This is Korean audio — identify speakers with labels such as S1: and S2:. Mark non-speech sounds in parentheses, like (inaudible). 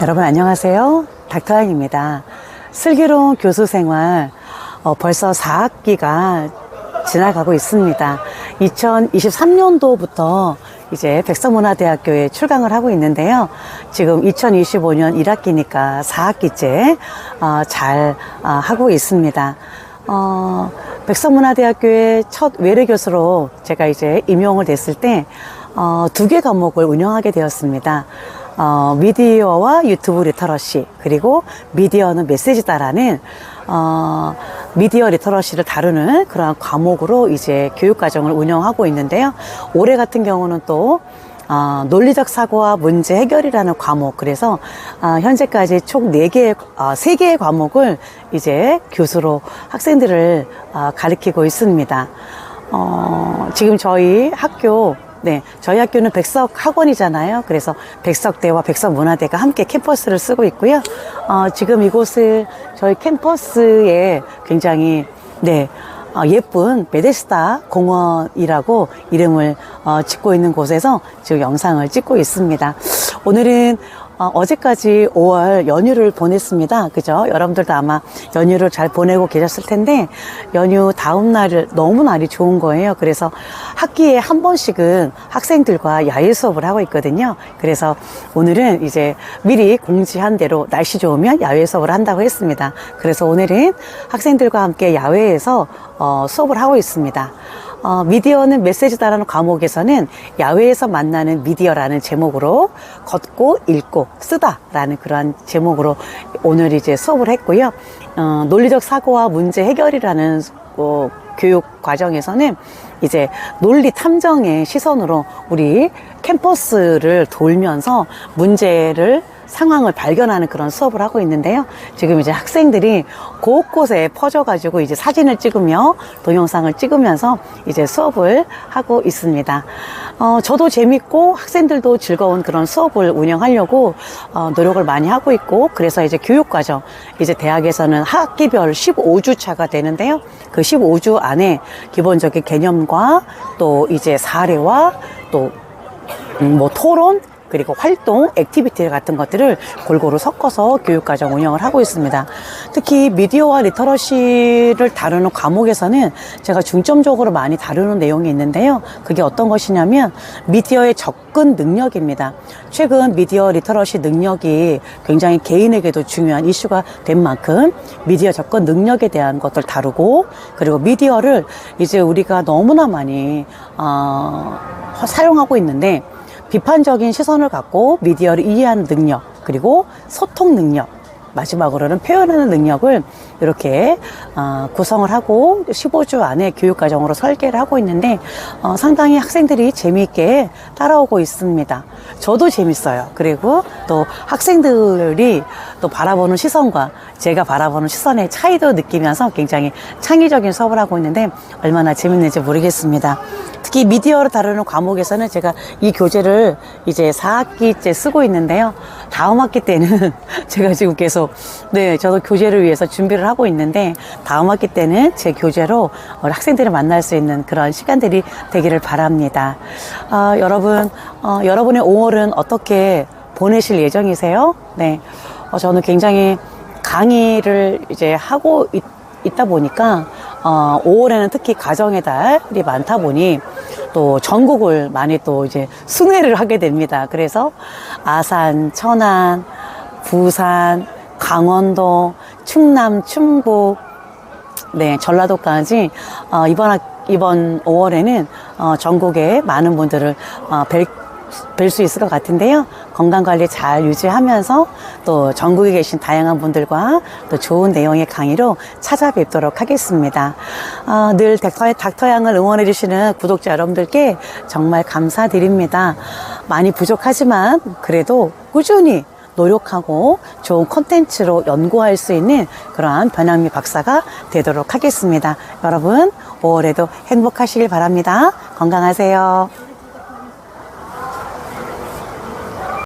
S1: 여러분 안녕하세요. 닥터양입니다. 슬기로운 교수 생활 어, 벌써 4학기가 지나가고 있습니다. 2023년도부터 이제 백성문화대학교에 출강을 하고 있는데요. 지금 2025년 1학기니까 4학기째 어, 잘 어, 하고 있습니다. 어, 백성문화대학교의 첫 외래 교수로 제가 이제 임용을 됐을 때, 어, 두 개 과목을 운영하게 되었습니다. 어, 미디어와 유튜브 리터러시, 그리고 미디어는 메시지다라는, 어, 미디어 리터러시를 다루는 그러한 과목으로 이제 교육과정을 운영하고 있는데요. 올해 같은 경우는 또, 어, 논리적 사고와 문제 해결이라는 과목. 그래서 어, 현재까지 총 4개, 어, 3개의 과목을 이제 교수로 학생들을 어, 가르치고 있습니다. 어, 지금 저희 학교 네, 저희 학교는 백석 학원이잖아요. 그래서 백석대와 백석문화대가 함께 캠퍼스를 쓰고 있고요. 어, 지금 이곳을 저희 캠퍼스에 굉장히 네, 어, 예쁜 베데스다 공원이라고 이름을 어, 짓고 있는 곳에서 지금 영상을 찍고 있습니다. 오늘은 어, 어제까지 5월 연휴를 보냈습니다. 그죠? 여러분들도 아마 연휴를 잘 보내고 계셨을 텐데, 연휴 다음 날을 너무 날이 좋은 거예요. 그래서 학기에 한 번씩은 학생들과 야외 수업을 하고 있거든요. 그래서 오늘은 이제 미리 공지한 대로 날씨 좋으면 야외 수업을 한다고 했습니다. 그래서 오늘은 학생들과 함께 야외에서 어, 수업을 하고 있습니다. 어, 미디어는 메시지다라는 과목에서는 야외에서 만나는 미디어라는 제목으로 걷고 읽고 쓰다라는 그러한 제목으로 오늘 이제 수업을 했고요. 어, 논리적 사고와 문제 해결이라는 어, 교육 과정에서는 이제 논리 탐정의 시선으로 우리 캠퍼스를 돌면서 문제를 상황을 발견하는 그런 수업을 하고 있는데요. 지금 이제 학생들이 곳곳에 퍼져가지고 이제 사진을 찍으며 동영상을 찍으면서 이제 수업을 하고 있습니다. 어, 저도 재밌고 학생들도 즐거운 그런 수업을 운영하려고 어, 노력을 많이 하고 있고 그래서 이제 교육과정 이제 대학에서는 학기별 15주 차가 되는데요. 그 15주 안에 기본적인 개념과 또 이제 사례와 또 음, 뭐 토론 그리고 활동, 액티비티 같은 것들을 골고루 섞어서 교육과정 운영을 하고 있습니다. 특히 미디어와 리터러시를 다루는 과목에서는 제가 중점적으로 많이 다루는 내용이 있는데요. 그게 어떤 것이냐면 미디어의 접근 능력입니다. 최근 미디어 리터러시 능력이 굉장히 개인에게도 중요한 이슈가 된 만큼 미디어 접근 능력에 대한 것들 다루고 그리고 미디어를 이제 우리가 너무나 많이 어, 사용하고 있는데 비판적인 시선을 갖고 미디어를 이해하는 능력, 그리고 소통 능력, 마지막으로는 표현하는 능력을 이렇게 어, 구성을 하고 15주 안에 교육과정으로 설계를 하고 있는데 어, 상당히 학생들이 재미있게 따라오고 있습니다. 저도 재밌어요. 그리고 또 학생들이 또 바라보는 시선과 제가 바라보는 시선의 차이도 느끼면서 굉장히 창의적인 수업을 하고 있는데 얼마나 재밌는지 모르겠습니다. 특히 미디어를 다루는 과목에서는 제가 이 교재를 이제 4학기째 쓰고 있는데요. 다음 학기 때는 (laughs) 제가 지금 계속 네 저도 교재를 위해서 준비를 하고 있는데 다음 학기 때는 제 교재로 학생들을 만날 수 있는 그런 시간들이 되기를 바랍니다. 아, 여러분 어, 여러분의 5월은 어떻게 보내실 예정이세요? 네, 어, 저는 굉장히 강의를 이제 하고 있, 있다 보니까 어, 5월에는 특히 가정의 달이 많다 보니 또 전국을 많이 또 이제 순회를 하게 됩니다. 그래서 아산, 천안, 부산, 강원도, 충남, 충북, 네, 전라도까지 어, 이번 학- 이번 5월에는 어, 전국에 많은 분들을 어, 뵐 뵐 수 있을 것 같은데요. 건강 관리 잘 유지하면서 또 전국에 계신 다양한 분들과 또 좋은 내용의 강의로 찾아뵙도록 하겠습니다. 어, 늘 닥터, 닥터양을 응원해 주시는 구독자 여러분들께 정말 감사드립니다. 많이 부족하지만 그래도 꾸준히 노력하고 좋은 콘텐츠로 연구할 수 있는 그러한 변양미 박사가 되도록 하겠습니다. 여러분, 5월에도 행복하시길 바랍니다. 건강하세요.